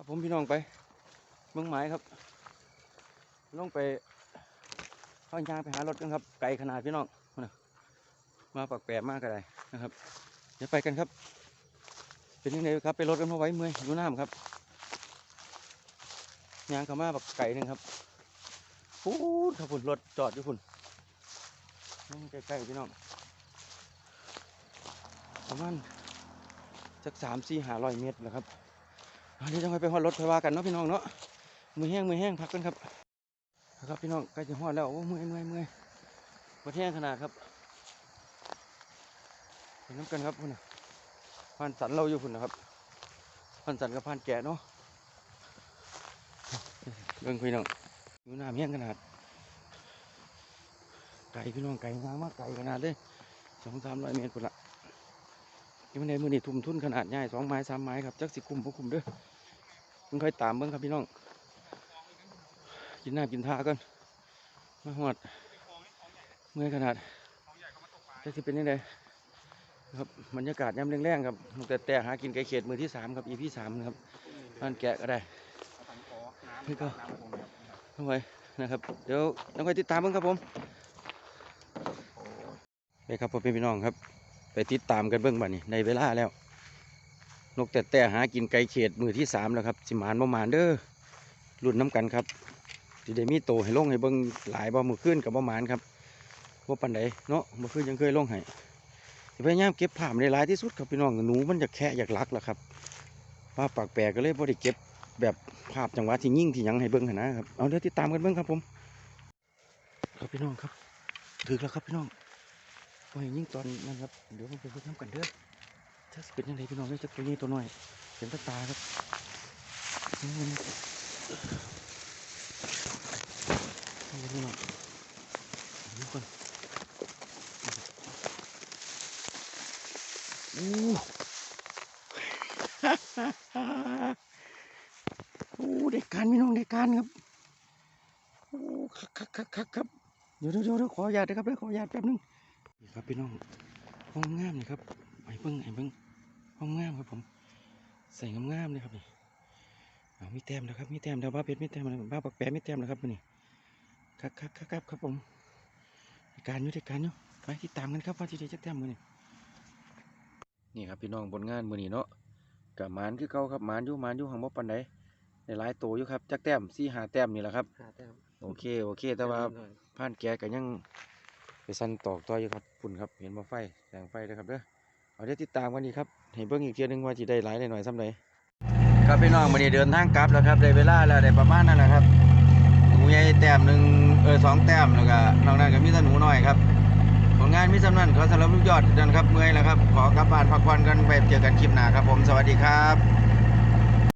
ครับผมพี่น้องไปเมืองหมายครับลงไปข้อยางไปหารถกันครับ ไกลขนาดพี่น้องนะมาปักแปรมากก็ได้นะครับ เดี๋ยวไปกันครับ เป็นยังไงครับ ไปรถกันมาไว้เมื่อยอยู่น้ำครับยางเข้ามาปักไก่หนึ่งครับพูดครับพุ่นรถจอดอยู่พุ่นนี่ใกล้ๆพี่น้องประมาณสักสามสี่ห้าร้อยเมตรแหละครับ อันนี้จะไปหอดรถไปว่ากันเนาะพี่น้องเนาะมือแห้งมือแห้งพักกันครับครับพี่น้องใกล้จะหอดแล้วโอ้เมื่อยเมื่อยเมื่อยประแห้งขนาดครับเห็นน้ำกันครับพุ่นน่ะพันสันเราอยู่พุ่นนะครับพันสันกับพันแก่เนาะเบิ่องพี่น้องอยู่น้ำเฮี้ยงขนาด ไก่พี่น้องไก่งามมากไก่ขนาดเลยสองสามร้อยเมตรพุ่นละ ยังไม่ได้มือนี่ทุ่มทุนขนาดใหญ่สองไม้สามไม้ครับจักสิคุมพวกคุมเด้อมึงค่อยตามเบิ่งครับพี่น้องกินน้ำกินท่าก่อนมาหอดเมื่อยขนาดจะสิเป็นยังไงครับบรรยากาศยามแรงๆครับแต่แต่หากินไก่เขตมือที่สามครับ EP สามนะครับบ้านแกะก็ได้นี่ก็เอาไว้นะครับ เดี๋ยวน้องคอยติดตามเพิ่งครับผมไปครับพ่อพี่น้องครับ ไปติดตามกันเบิ้องบัดนี้ในเวลาแล้ว นกแต่แต่หากินไก่เขตมือที่สามแล้วครับ สิมานประมาณเด้อรุ่นน้ำกันครับที่ได้มีโตให้ลงให้เบิ้งหลายบ่มือขึ้นกับประมาณครับว่าปันใดเนาะมือขึ้นยังเคยลงให้พยายามเก็บผ้ามันได้หลายที่สุดครับพี่น้องหนูมันจะแค่อยากลักแหละครับป้าปากแปลกก็เลยบ่ได้เก็บแบบภาพจังหวะที่ยิ่งที่ยังให้เบิ้งหนนะครับเอาเดี๋ยวติดตามกันเบิ้งครับผม ครับพี่น้องครับ ถึกแล้วครับพี่น้อง โอ้ยยิ่งตอนนั้นครับ เดี๋ยวมันไปเบิ่งน้ำกันเด้อถ้าสิเป็นยังไงพี่น้องเนี่จะตัวนี้ตัวหน้อยเห็นตาตาครับนี่นเอาไปพี่น้องเอาดูก่อนอู้โอ้เด็กการพี่น้องเด็กการครับโอ้คักคักคักคักครับเดี๋ยวเดี๋ยวเดี๋ยวขออนุญาตนะครับเดี๋ยวขออนุญาตแป๊บนึง นี่ครับพี่น้องห้องงามนี่ครับไอ้เบิ้งไอ้เบิ้งห้องงามครับผม ใส่งามๆเลยครับนี่เอามีแต้มแล้วครับมีแต้มแล้วบ้าเพชรมีแต้มแล้วบ้าปักแปะมีแต้มแล้วครับนี่คักคักคักครับครับผมเด็กการอยู่เด็กการอยู่ไปติดตามกันครับว่าจะได้จักแต้มมือนี่นี่ครับพี่น้องผลงานมือนี้เนาะกับมานคือเก่าครับมานอยู่มานอยู่ของบ่ปันใดในหลายตัวอยู่ครับจักแต้มสี่หาแต้มนี่แหละครับหาแต้มโอเคโอเคแต่ว่าผ่านแกก็ยังไป สั่นตอกต่ออยู่ครับปุ่นครับเห็นบ่ไฟแสงไฟเด้อครับเด้อเอาเดี๋ยวติดตามกันดีครับให้เบิ่งอีกเทียหนึงว่าสิได้หลายได้หน่อยซ้ำใดครับพี่น้องมื้อนี้เดินทางกลับแล้วครับได้เวลาแล้วได้ประมาณนั้นแหละครับหนูใหญ่แต้มหนึ่งเออสองแต้มแล้วก็นอกนั้นก็มีแต่หนูน้อยครับผลงานมิสำนันขอสำหรับลูกยอดนั่นครับเมื่อยแล้วครับขอกลับบ้านพักผ่อนกันไปเจอกันคลิปหน้าครับผมสวัสดีครับ